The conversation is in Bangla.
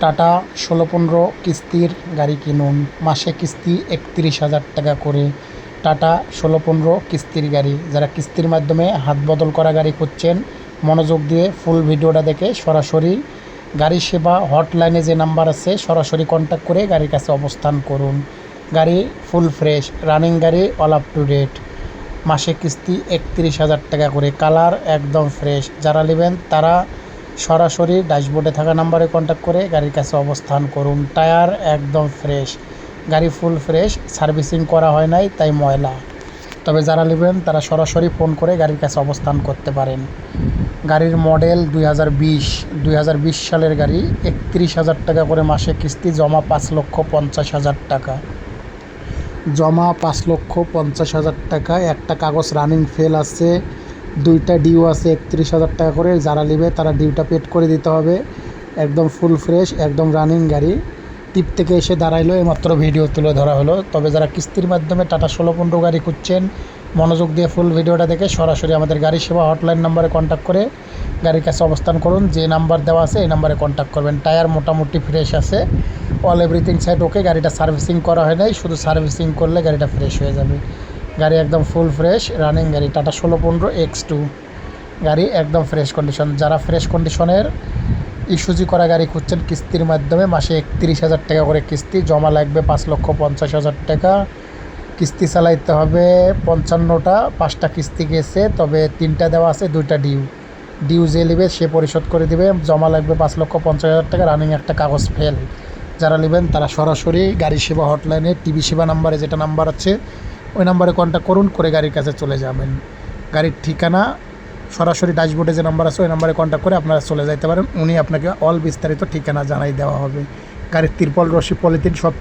টাটা ষোলো পনেরো কিস্তির গাড়ি কিনুন। মাসে কিস্তি একত্রিশ হাজার টাকা করে। টাটা ষোলো পনেরো কিস্তির গাড়ি। যারা কিস্তির মাধ্যমে হাত বদল করা গাড়ি খুঁজছেন, মনোযোগ দিয়ে ফুল ভিডিওটা দেখে সরাসরি গাড়ি সেবা হটলাইনে যে নাম্বার আছে, সরাসরি কন্ট্যাক্ট করে গাড়ির কাছে অবস্থান করুন। গাড়ি ফুল ফ্রেশ রানিং গাড়ি অল আপ টু ডেট মাসে কিস্তি একত্রিশ হাজার টাকা করে। কালার একদম ফ্রেশ। যারা নেবেন তারা সরাসরি ড্যাশবোর্ডে থাকা নাম্বারে কন্ট্যাক্ট করে গাড়ির কাছে অবস্থান করুন। টায়ার একদম ফ্রেশ গাড়ি ফুল ফ্রেশ সার্ভিসিং করা হয় নাই, তাই ময়লা। তবে যারা নেবেন, তারা সরাসরি ফোন করে গাড়ির কাছে অবস্থান করতে পারেন। গাড়ির মডেল দুই হাজার বিশ হাজার বিশ সালের গাড়ি একত্রিশ হাজার টাকা করে মাসে কিস্তি, জমা পাঁচ লক্ষ পঞ্চাশ হাজার টাকা। জমা পাঁচ লক্ষ পঞ্চাশ হাজার টাকা একটা কাগজ রানিং ফেল আছে। দুইটা ডিউ আছে একত্রিশ হাজার টাকা করে, যারা নেবে তারা ডিউটা পেড করে দিতে হবে। একদম ফুল ফ্রেশ, একদম রানিং গাড়ি। টিপ থেকে এসে দাঁড়াইলো, এইমাত্র ভিডিও তুলে ধরা হলো। তবে যারা কিস্তির মাধ্যমে টাটা ষোলো পনেরো গাড়ি খুঁজছেন, মনোযোগ দিয়ে ফুল ভিডিওটা দেখে সরাসরি আমাদের গাড়ি সেবা হটলাইন নাম্বারে কন্ট্যাক্ট করে গাড়ির কাছে অবস্থান করুন। যে নাম্বার দেওয়া আছে, এই নাম্বারে কন্ট্যাক্ট করবেন। টায়ার মোটামুটি ফ্রেশ আছে। অল এভরিথিং সাইড ওকে গাড়িটা সার্ভিসিং করা হয় নাই। শুধু সার্ভিসিং করলে গাড়িটা ফ্রেশ হয়ে যাবে। গাড়ি একদম ফুল ফ্রেশ রানিং গাড়ি টাটা ষোলো পনেরো এক্স টু গাড়ি একদম ফ্রেশ কন্ডিশন যারা ফ্রেশ কন্ডিশনের ইস্যুজি করা গাড়ি খুঁজছেন, কিস্তির মাধ্যমে মাসে একত্রিশ হাজার টাকা করে কিস্তি, জমা লাগবে পাঁচ লক্ষ পঞ্চাশ হাজার টাকা। কিস্তি চালাইতে হবে পঞ্চান্নটা, পাঁচটা কিস্তি গেছে, তবে তিনটা দেওয়া আছে, দুইটা ডিউ ডিউ যে নেবে সে পরিশোধ করে দিবে, জমা লাগবে পাঁচ লক্ষ পঞ্চাশ হাজার টাকা রানিং একটা কাগজ ফেল যারা নেবেন তারা সরাসরি গাড়ি সেবা হটলাইনে টিভি সেবা নাম্বারে যেটা নাম্বার আছে নাম্বারে কন্ট্যাক্ট করুন, করে গাড়ির কাছে চলে যাবেন। গাড়ির ঠিকানা, সরাসরি ড্যাশবোর্ডে যে নাম্বার আছে, ওই নাম্বারে কন্ট্যাক্ট করে আপনারা চলে যাইতে পারেন। উনি আপনাকে অল বিস্তারিত ঠিকানা জানাই দেওয়া হবে। গাড়ির তিরপল, রশি পলিথিন সব